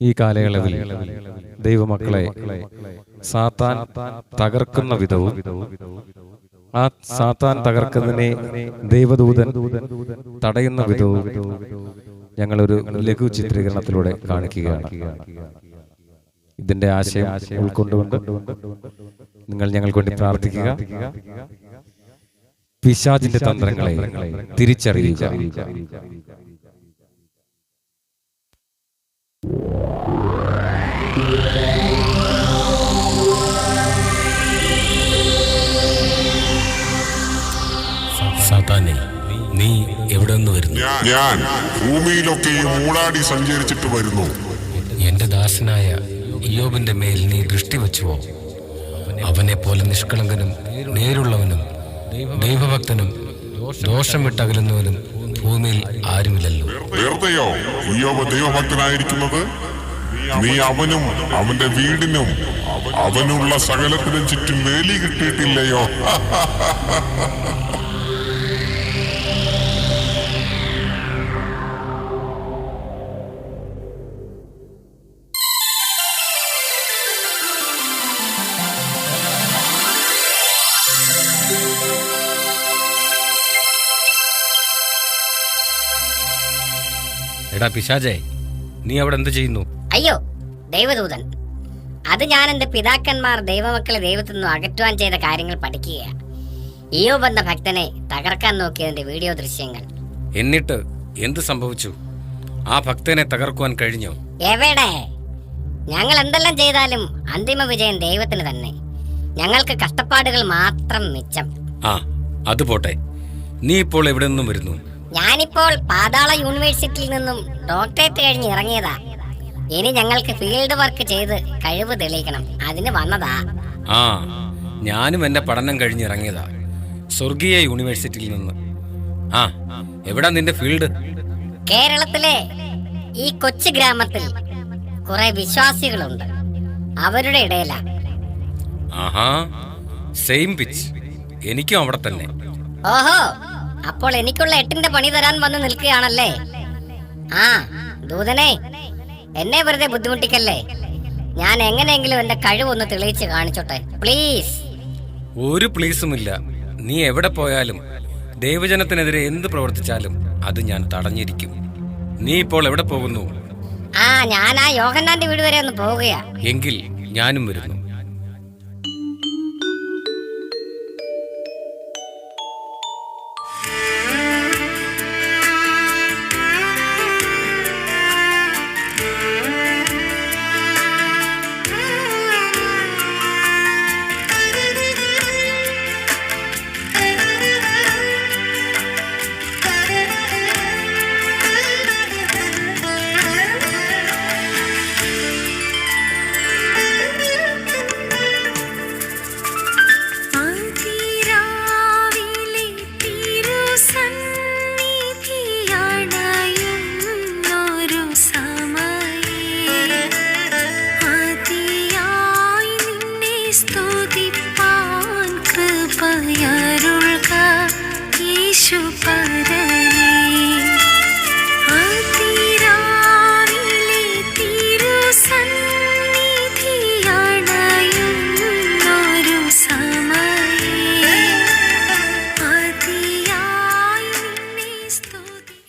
ഈ കാലയളവിൽ ദൈവമക്കളെ സാത്താൻ തകർക്കുന്ന വിധവും ആ സാത്താൻ തകർക്കുന്നതിനെ ദൈവദൂതൻ തടയുന്ന വിധവും ഞങ്ങളൊരു ലഘു ചിത്രീകരണത്തിലൂടെ കാണിക്കുകയാണ്. ഇതിന്റെ ആശയം ഉൾക്കൊണ്ടുകൊണ്ട് നിങ്ങൾ ഞങ്ങൾക്ക് വേണ്ടി പ്രാർത്ഥിക്കുക. പിശാചിന്റെ തന്ത്രങ്ങളെ തിരിച്ചറിയുക. സാത്താനെ നീ എവിടെ നിന്ന് വരുന്നു? ഞാൻ- ഭൂമിയിലൊക്കെയും മൂടാടി സഞ്ചരിച്ചിട്ട് വരുന്നു. എന്റെ ദാസനായ ഇയോബിന്റെ മേൽ നീ ദൃഷ്ടി വെച്ചുവോ? അവനെ പോലെ നിഷ്കളങ്കനും നേരുള്ളവനും ദൈവഭക്തനും ദോഷം വിട്ടകലുന്നവനും ഭൂമിയിൽ ആരുമില്ലല്ലോ. വെറുതെയോ? ദൈവഭക്തനായിരിക്കുന്നത്? നീ അവനും അവന്റെ വീടിനും അവനുള്ള സകലത്തിനും ചുറ്റും വേലി കിട്ടിയിട്ടില്ലയോ? എടാ പിശാചേ നീ അവിടെ എന്ത് ചെയ്യുന്നു? അയ്യോ ദൈവദൂതൻ. അത് ഞാൻ എന്റെ പിതാക്കന്മാർ ദൈവമക്കളെ ദൈവത്തിൽ നിന്നും അകറ്റുവാൻ ചെയ്ത കാര്യങ്ങൾ പഠിക്കുകയാണ്. ഈയോബ് എന്ന ഭക്തനെ തകർക്കാൻ നോക്കിയതിന്റെ വീഡിയോ ദൃശ്യങ്ങൾ. എന്നിട്ട് എന്ത് സംഭവിച്ചു? ആ ഭക്തനെ തകർക്കുവാൻ കഴിഞ്ഞോ? എവിടെ? ഞങ്ങൾ എന്തെല്ലാം ചെയ്താലും അന്തിമ വിജയം ദൈവത്തിന് തന്നെ. ഞങ്ങൾക്ക് കഷ്ടപ്പാടുകൾ മാത്രം മിച്ചം. ആ അത് പോട്ടെ. നീ ഇപ്പോൾ എവിടെ നിന്നും വരുന്നു? ഞാനിപ്പോൾ പാതാള യൂണിവേഴ്സിറ്റിയിൽ നിന്നും ഡോക്ടറേറ്റ് കഴിഞ്ഞ് ഇറങ്ങിയതാ. ഇനി ഞങ്ങൾക്ക് ഫീൽഡ് വർക്ക് ചെയ്ത് കഴിവ് തെളിയിക്കണം. അതിന് വന്നതാ. ആ ഞാനും എന്റെ പഠനം കഴിഞ്ഞ് ഇറങ്ങിയതാ. സ്വർഗീയ യൂണിവേഴ്സിറ്റിയിൽ നിന്ന്. ആ എവിടാ നിന്റെ ഫീൽഡ്? കേരളത്തിലെ ഈ കൊച്ചു ഗ്രാമത്തിൽ കുറെ വിശ്വാസികളുണ്ട്. അവരുടെ ഇടയിലാ. ആഹാ സെയിം പിച്ച്. എനിക്കും അവിടെ തന്നെ. ഓഹോ അപ്പോൾ എനിക്കുള്ള എട്ടിന്റെ പണി തരാൻ വന്ന് നിൽക്കുകയാണല്ലേ? ആ ദൂതനെ എന്നെ വെറുതെ ബുദ്ധിമുട്ടിക്കല്ലേ? ഞാൻ എങ്ങനെയെങ്കിലും എന്റെ കഴിവൊന്ന് തെളിയിച്ച് കാണിച്ചോട്ടെ. പ്ലീസ് ഒരു പ്ലീസുമില്ല നീ എവിടെ പോയാലും ദൈവജനത്തിനെതിരെ എന്ത് പ്രവർത്തിച്ചാലും അത് ഞാൻ തടഞ്ഞിരിക്കും. നീ ഇപ്പോൾ എവിടെ പോകുന്നു? ആ ഞാൻ ആ യോഗന്നാന്റെ വീട് വരെ ഒന്ന് പോവുകയാ. എങ്കിൽ ഞാനും വരുന്നു.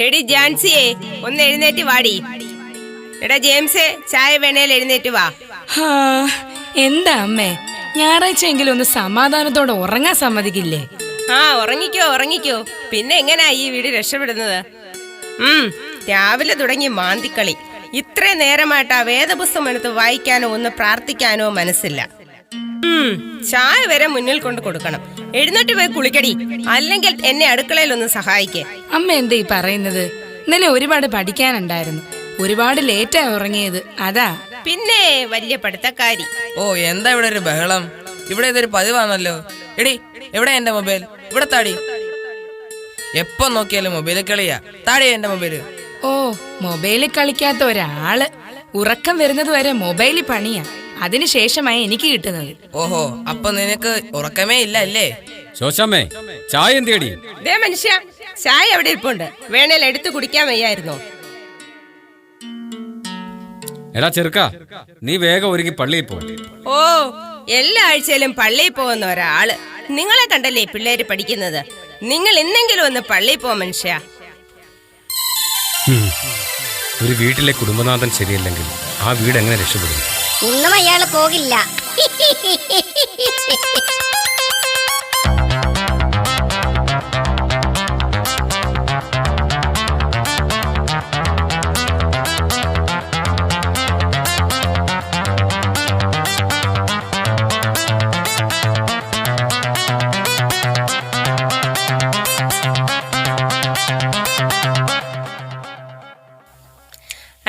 എടി ജാൻസിയെ ഒന്ന് എഴുന്നേറ്റ് വാടി. എടാ ജെയിംസ് ചായ വേണേൽ എഴുന്നേറ്റ് വാ. ഹാ, എന്താ അമ്മേ? ഞായറാഴ്ച എങ്കിലും ഒന്ന് സമാധാനത്തോടെ ഉറങ്ങാൻ സമ്മതിക്കില്ലേ? ആ ഉറങ്ങിക്കോ ഉറങ്ങിക്കോ. പിന്നെ എങ്ങനാ ഈ വീട് രക്ഷപ്പെടുന്നത്? ഉം രാവിലെ തുടങ്ങി മാന്തിക്കളി. ഇത്രയും നേരമായിട്ട് ആ വേദപുസ്തകം എടുത്ത് വായിക്കാനോ ഒന്ന് പ്രാർത്ഥിക്കാനോ മനസ്സില്ല. ചായ വരെ മുന്നിൽ കൊണ്ട് കൊടുക്കണം. എഴുന്നേറ്റ് പോയി കുളിക്കടി. അല്ലെങ്കിൽ എന്നെ അടുക്കളയിൽ ഒന്ന് സഹായിക്കേ. അമ്മ എന്താ ഈ പറയുന്നത്? ഇന്നലെ ഒരുപാട് പഠിക്കാനുണ്ടായിരുന്നു. ഒരുപാട് ലേറ്റാ ഉറങ്ങിയത്. അതാ. പിന്നെ വലിയ പഠിത്തക്കാരി. ഓ എന്താ ഇവിടെ ഒരു ബഹളം? ഇവിടെ ഇതൊരു പതിവാണല്ലോ. എടി എവിടെ എന്റെ മൊബൈൽ? ഇവിടെ താടി. എപ്പോ നോക്കിയാലും മൊബൈലിൽ കളിയാ. താടി എന്റെ മൊബൈൽ. ഓ മൊബൈലിൽ കളിക്കാത്ത ഒരാൾ. ഉറക്കം വരുന്നത് വരെ മൊബൈലിൽ പണിയാ. അതിനുശേഷമായി എനിക്ക് കിട്ടുന്നത്. ഓഹോ അപ്പൊ നിനക്ക് ഉറക്കമേ ഇല്ല അല്ലേ? ശോശാമ്മേ ചായ എന്തേടി? ദേ മനുഷ്യ ചായ അവിടെ ഇരിപ്പുണ്ട്. വേണേൽ എടുത്തു കുടിക്കാൻ വയ്യായിരുന്നോ. എടാ ചെറുക്ക നീ വേഗം ഒരുങ്ങി പള്ളിയിൽ പോ. ഓ എല്ലാ ആഴ്ചയിലും പള്ളിയിൽ പോകുന്ന ഒരാൾ. നിങ്ങളെ കണ്ടല്ലേ പിള്ളേര് പഠിക്കുന്നത്? നിങ്ങൾ ഇന്നെങ്കിലും ഒന്ന് പള്ളിയിൽ പോ മനുഷ്യ. ഒരു വീട്ടിലെ കുടുംബനാഥൻ ശരിയല്ലെങ്കിൽ ആ വീട് എങ്ങനെ രക്ഷപ്പെടും? ഇന്നും അയാൾ പോകില്ല.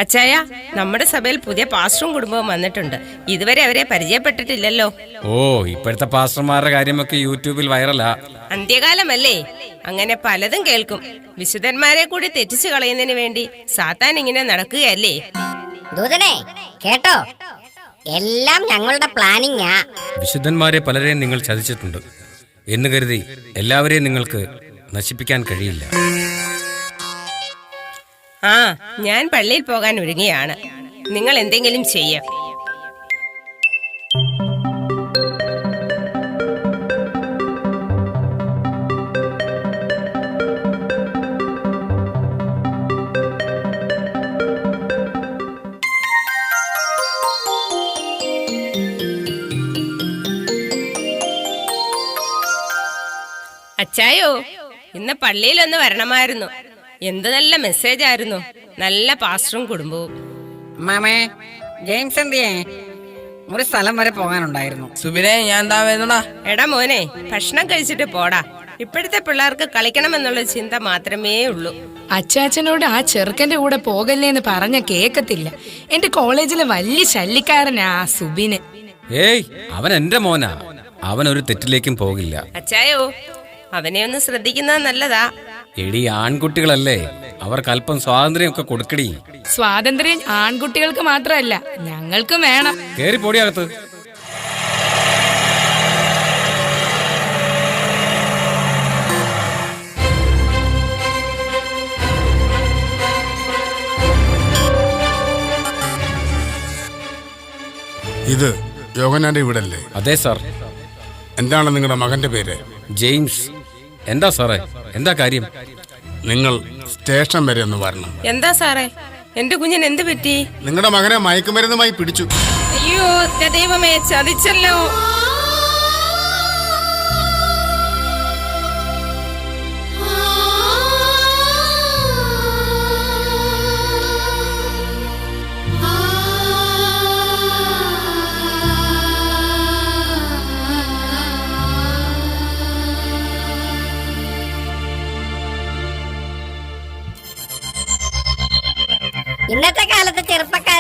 അച്ചായ നമ്മുടെ സഭയിൽ പുതിയ പാസ്റ്ററും കുടുംബവും വന്നിട്ടുണ്ട്. ഇതുവരെ അവരെ പരിചയപ്പെട്ടിട്ടില്ലല്ലോ. ഓ ഇപ്പോഴത്തെ പാസ്റ്റർമാരുടെ കാര്യമൊക്കെ യൂട്യൂബിൽ വൈറലാ. അന്ത്യകാലമല്ലേ? അങ്ങനെ പലതും കേൾക്കും. വിശുദ്ധന്മാരെ കൂടി തെറ്റിച്ചു കളയുന്നതിന് വേണ്ടി സാത്താൻ ഇങ്ങനെ നടക്കുകയല്ലേ? ദൂതനെ കേട്ടോ? എല്ലാം ഞങ്ങളുടെ പ്ലാനിങ്ങാ. വിശുദ്ധന്മാരെ പലരെയും നിങ്ങൾ ചതിച്ചിട്ടുണ്ട്. എന്ന് കരുതി എല്ലാവരെയും നിങ്ങൾക്ക് നശിപ്പിക്കാൻ കഴിയില്ല. ആ ഞാൻ പള്ളിയിൽ പോകാൻ ഒരുങ്ങിയാണ് നിങ്ങൾ എന്തെങ്കിലും ചെയ്യാം. അച്ചായോ ഇന്ന് പള്ളിയിലൊന്ന് വരണമായിരുന്നു. എന്ത് നല്ല മെസ്സേജ് ആയിരുന്നു. നല്ല പാസ്റ്ററും കുടുംബവും. മാമേ ജെയിംസ് എന്തിയേ? ഒരു സ്ഥലം വരെ പോകാനുണ്ടായിരുന്നു. സുബിനെ ഞാൻ എന്താ വരുന്നടാ. എടാ മോനെ ഭക്ഷണം കഴിച്ചിട്ട് പോടാ. ഇപ്പോഴത്തെ പിള്ളേർക്ക് കളിക്കണമെന്നുള്ള ചിന്ത മാത്രമേ ഉള്ളൂ. അച്ചാച്ചനോട് ആ ചെറുക്കന്റെ കൂടെ പോകല്ലേ എന്ന് പറഞ്ഞ കേക്കത്തില്ല. എന്റെ കോളേജിലെ വലിയ ശല്യക്കാരനാ ആ സുബിന്. ഏയ് അവൻ എന്റെ മോനാ. അവൻ ഒരു തെറ്റിലേക്കും പോകില്ല. അച്ചായോ അവനെ ഒന്ന് ശ്രദ്ധിക്കുന്നത് നല്ലതാ. എടി ആൺകുട്ടികളല്ലേ? അവർക്ക് അല്പം സ്വാതന്ത്ര്യമൊക്കെ കൊടുക്കടി. സ്വാതന്ത്ര്യം ആൺകുട്ടികൾക്ക് മാത്രമല്ല ഞങ്ങൾക്കും വേണം. കേറി പൊടിയകത്ത് ഇത് യോഗനാന്റെ വീടല്ലേ? അതെ സാർ. എന്താണ് നിങ്ങളുടെ മകന്റെ പേര്? ജെയിംസ്. എന്താ സാറേ? എന്താ കാര്യം? നിങ്ങൾ സ്റ്റേഷൻ വരെ ഒന്ന് വരണം. എന്താ സാറേ? എന്റെ കുഞ്ഞിന് എന്ത് പറ്റി? നിങ്ങളുടെ മകനെ മയക്കുമരുന്നുമായി പിടിച്ചു. അയ്യോ ദൈവമേ ചതിച്ചല്ലോ.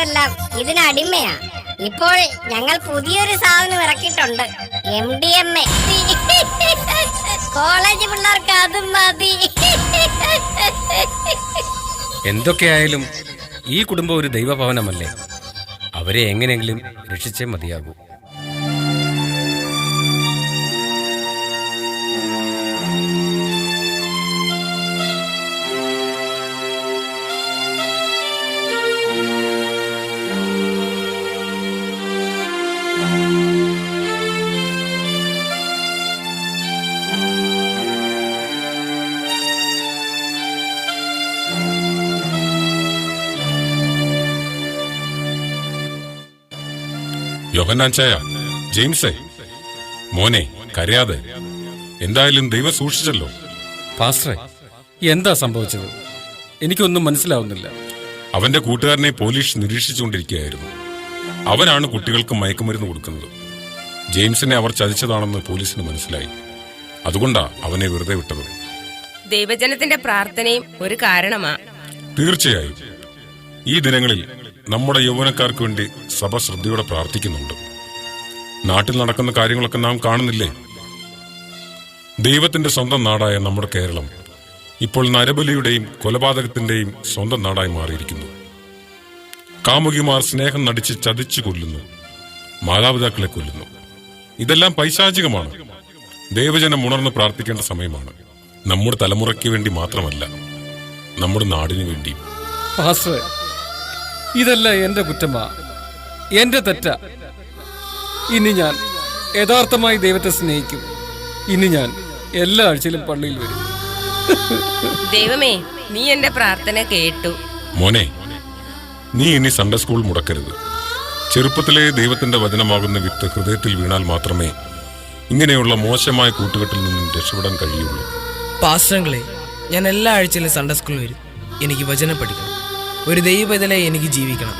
ചെറുപ്പക്കാരെല്ലാം ഇതിന് അടിമയാ. ഇപ്പോൾ ഞങ്ങൾ പുതിയൊരു സാധനം ഇറക്കിയിട്ടുണ്ട്. M D M A college പിള്ളേർക്ക് അതും മതി. എന്തൊക്കെയായാലും ഈ കുടുംബം ഒരു ദൈവഭവനമല്ലേ? അവരെ എങ്ങനെയെങ്കിലും രക്ഷിച്ചേ മതിയാകൂ. യോഹന്നാൻ ചായ. ജെയിംസേ മോനെ കരയാതെ. എന്തായാലും ദൈവം സൂക്ഷിച്ചല്ലോ. പാസ്റ്ററെ എന്താ സംഭവിച്ചത്? എനിക്കൊന്നും മനസ്സിലാവുന്നില്ല. അവന്റെ കൂട്ടുകാരനെ പോലീസ് നിരീക്ഷിച്ചുകൊണ്ടിരിക്കുകയായിരുന്നു. അവനാണ് കുട്ടികൾക്ക് മയക്കുമരുന്ന് കൊടുക്കുന്നത്. ജെയിംസിനെ അവർ ചതിച്ചതാണെന്ന് പോലീസിന് മനസ്സിലായി. അതുകൊണ്ടാ അവനെ വെറുതെ വിട്ടത്. ദൈവജനത്തിന്റെ പ്രാർത്ഥനയും ഒരു കാരണമാ. തീർച്ചയായും. ഈ ദിനങ്ങളിൽ നമ്മുടെ യൗവനക്കാർക്ക് വേണ്ടി സഭ ശ്രദ്ധയോടെ പ്രാർത്ഥിക്കുന്നുണ്ട്. നാട്ടിൽ നടക്കുന്ന കാര്യങ്ങളൊക്കെ നാം കാണുന്നില്ലേ? ദൈവത്തിന്റെ സ്വന്തം നാടായ നമ്മുടെ കേരളം ഇപ്പോൾ നരബലിയുടെയും കൊലപാതകത്തിന്റെയും സ്വന്തം നാടായി മാറിയിരിക്കുന്നു. കാമുകിമാർ സ്നേഹം നടിച്ച് ചതിച്ചു കൊല്ലുന്നു. മാതാപിതാക്കളെ കൊല്ലുന്നു. ഇതെല്ലാം പൈശാചികമാണ്. ദൈവജനം ഉണർന്ന് പ്രാർത്ഥിക്കേണ്ട സമയമാണ്. നമ്മുടെ തലമുറയ്ക്ക് വേണ്ടി മാത്രമല്ല നമ്മുടെ നാടിനു വേണ്ടിയും. ഇതല്ല എന്റെ കുറ്റമാ. എന്റെ തെറ്റ. ഇനി ഞാൻ യഥാർത്ഥമായി ദൈവത്തെ സ്നേഹിക്കും. ഇനി ഞാൻ എല്ലാ ആഴ്ചയിലും പള്ളിയിൽ വരും. ദൈവമേ നീ എന്റെ പ്രാർത്ഥന കേട്ടു. മോനെ നീ ഇനി സൺഡേ സ്കൂൾ മുടക്കരുത്. ചെറുപ്പത്തിലെ ദൈവത്തിന്റെ വചനമാകുന്ന വിത്ത് ഹൃദയത്തിൽ വീണാൽ മാത്രമേ ഇങ്ങനെയുള്ള മോശമായ കൂട്ടുകെട്ടിൽ നിന്നും രക്ഷപ്പെടാൻ കഴിയുള്ളൂ. പാസ്റ്റങ്ങളെ ഞാൻ എല്ലാ ആഴ്ചയിലും സൺഡേ സ്കൂളിൽ വരും. എനിക്ക് വചനം പഠിക്കണം. ഒരു ദൈവത്തിലെ എനിക്ക് ജീവിക്കണം.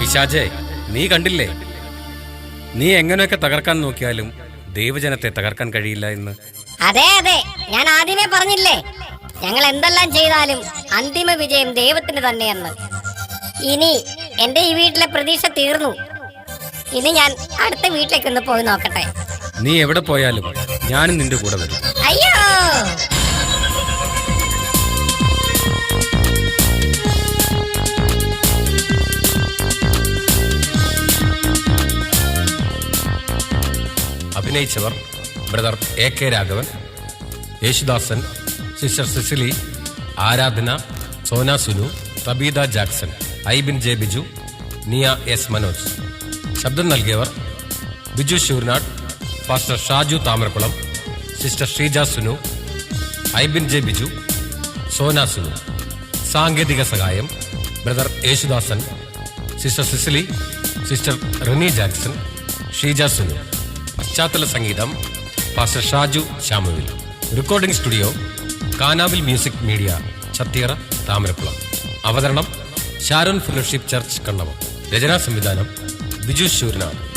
പിശാചേ നീ കണ്ടില്ലേ? നീ എങ്ങനെയൊക്കെ തകർക്കാൻ നോക്കിയാലും ദൈവജനത്തെ തകർക്കാൻ കഴിയില്ല എന്ന്. അതെ അതെ. ഞാൻ ആദ്യമേ പറഞ്ഞില്ലേ? ഞങ്ങൾ എന്തെല്ലാം ചെയ്താലും അന്തിമ വിജയം ദൈവത്തിന് തന്നെയെന്ന്. ഇനി എന്റെ ഈ വീട്ടിലെ പ്രതീക്ഷ തീർന്നു. ഇനി ഞാൻ അടുത്ത വീട്ടിലേക്ക് ഒന്ന് പോയി നോക്കട്ടെ. നീ എവിടെ പോയാലും ഞാനും നിന്റെ കൂടെ വരും. അയ്യോ! അഭിനയിച്ചവർ brother A K Raghavan Yesudasan sister Cicily Aradhana Sona Sunu Tabitha Jackson Aibin J Biju Niya S Manoj. ശബ്ദം നൽകിയവർ Biju Sivanad pastor Shaju Thamarakulam sister Sheeja Sunu Aibin J Biju Sona Sunu. സാങ്കേതിക സഹായം brother Yesudasan sister Cicily sister Rini Jackson Sheeja Sunu. പശ്ചാത്തല സംഗീതം pastor Shaju ശ്യാമുവിൽ. Recording studio കാനാവിൽ music media Chathiyara Thamarakulam. അവതരണം Sharon fellowship church Kannavam. രചനാ സംവിധാനം ബിജു ശൂരനാണ്